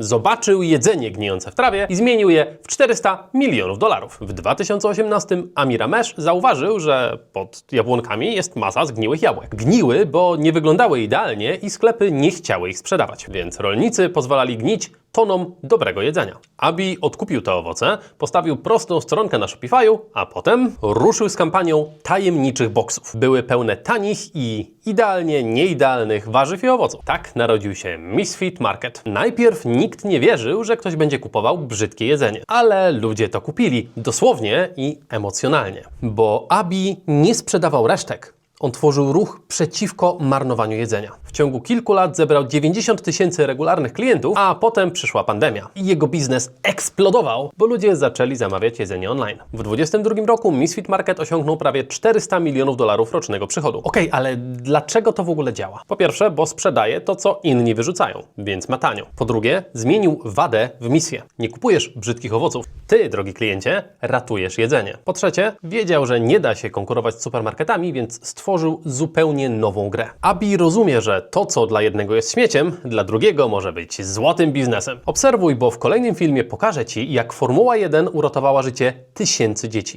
Zobaczył jedzenie gnijące w trawie i zmienił je w 400 milionów dolarów. W 2018 Amir Mesh zauważył, że pod jabłonkami jest masa zgniłych jabłek. Gniły, bo nie wyglądały idealnie i sklepy nie chciały ich sprzedawać, więc rolnicy pozwalali gnić dobrego jedzenia. Abi odkupił te owoce, postawił prostą stronkę na Shopify'u, a potem ruszył z kampanią tajemniczych boksów. Były pełne tanich i idealnie nieidealnych warzyw i owoców. Tak narodził się Misfit Market. Najpierw nikt nie wierzył, że ktoś będzie kupował brzydkie jedzenie, ale ludzie to kupili dosłownie i emocjonalnie, bo Abi nie sprzedawał resztek. On tworzył ruch przeciwko marnowaniu jedzenia. W ciągu kilku lat zebrał 90 tysięcy regularnych klientów, a potem przyszła pandemia. I jego biznes eksplodował, bo ludzie zaczęli zamawiać jedzenie online. W 2022 roku Misfit Market osiągnął prawie 400 milionów dolarów rocznego przychodu. Okej, ale dlaczego to w ogóle działa? Po pierwsze, bo sprzedaje to, co inni wyrzucają, więc ma tanio. Po drugie, zmienił wadę w misję. Nie kupujesz brzydkich owoców. Ty, drogi kliencie, ratujesz jedzenie. Po trzecie, wiedział, że nie da się konkurować z supermarketami, więc stworzył zupełnie nową grę. Abi rozumie, to, co dla jednego jest śmieciem, dla drugiego może być złotym biznesem. Obserwuj, bo w kolejnym filmie pokażę Ci, jak Formuła 1 uratowała życie tysięcy dzieci.